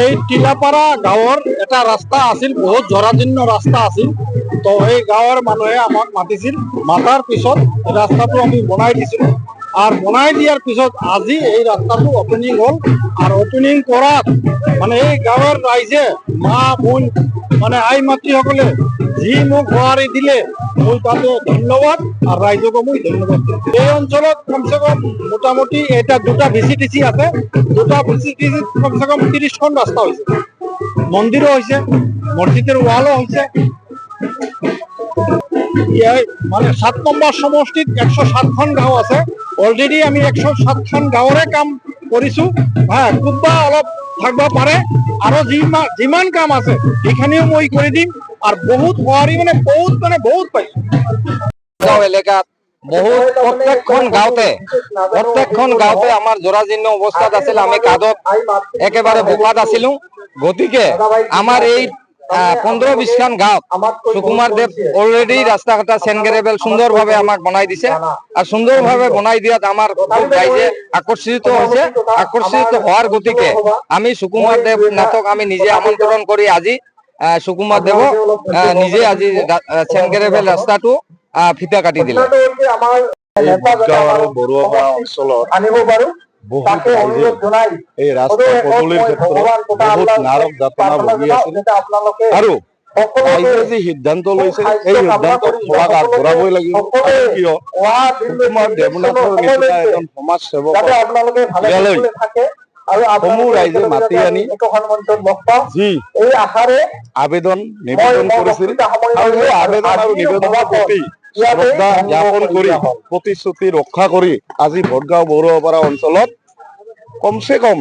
এই টিলাপাড়া গাঁৱৰ এটা ৰাস্তা আছিল, বহুত জৰাজীৰ্ণ ৰাস্তা আছিল। তো এই গাঁৱৰ মানুহে আমাক মাতিছিল। মাতাৰ পিছত ৰাস্তাটো আমি বনাই দিছিলো। আৰু বনাই দিয়াৰ পিছত আজি এই ৰাস্তাটো অপেনিং হ'ল। আৰু অপেনিং কৰাত মানে এই গাঁৱৰ ৰাইজে মা, বোন মানে আই মাতৃসকলে যি মোক দিলে মই ধন্যবাদ এই অঞ্চলত কমসে কম মোটামুটি এটা দুটা আছে, দুটা কম হয়েছে মসজিদের ওয়ালও হয়েছে মানে সাত নম্বৰ সমষ্টিত একশো সাতখন গাঁও আছে। অলৰেডি আমি একশো সাতখন গাঁৱৰে কাম কৰিছো হা কোনোবা অলপ থাকিব পাৰে আৰু যিমান কাম আছে সেইখিনিও মই কৰি দিম। আৰু বহুত সঁহাৰি মানে বহুত মানে বহুত পাইছো গাঁও এলেকাত আছিল। আমি কাদত বোকাত গতিকে এই পনেরো সুকুমার দেব অলরেডি রাস্তা ঘাটা সেনগেরেবেল আমাক বনাই দিছে। আর সুন্দরভাবে বনাই দিয়াত আমার রাইজে আকর্ষিত হয়েছে আকর্ষিত হওয়ার গতিকে আমি সুকুমার দেব নাটক আমি নিজে আমন্ত্রণ কৰি আজি সুকুমার দেব আহ, নিজে আজি সেনগেরেবেল রাস্তাটো আহ, ফিতা কাটি দিলে। আনিব পাৰো বহুত এই ৰাস্তা পদূলিৰ ক্ষেত্ৰত বহুত নাৰক যাতনা ভুগি আছিল। আৰু ৰাইজে যি সিদ্ধান্ত লৈছে আগবঢ়াবই লাগিব। কিয়? সুকুমাৰ দেৱনাথৰ নিচিনা এজন সমাজ সেৱক সমূহ ৰাইজে মাতি আনি একোখন মঞ্চত লগ পাওঁ যি আবেদন নিবেদন কৰিছিল। আৰু সেই আবেদন আৰু নিবেদনৰ প্ৰতি শ্ৰদ্ধা জ্ঞাপন কৰি প্ৰতিশ্ৰুতি ৰক্ষা কৰি আজি ভটগাঁও বৰুৱাপাৰা অঞ্চলত কমচে কম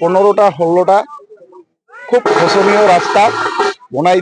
পনেরোটা ষোলোটা খুব শোচনীয় রাস্তা বনাই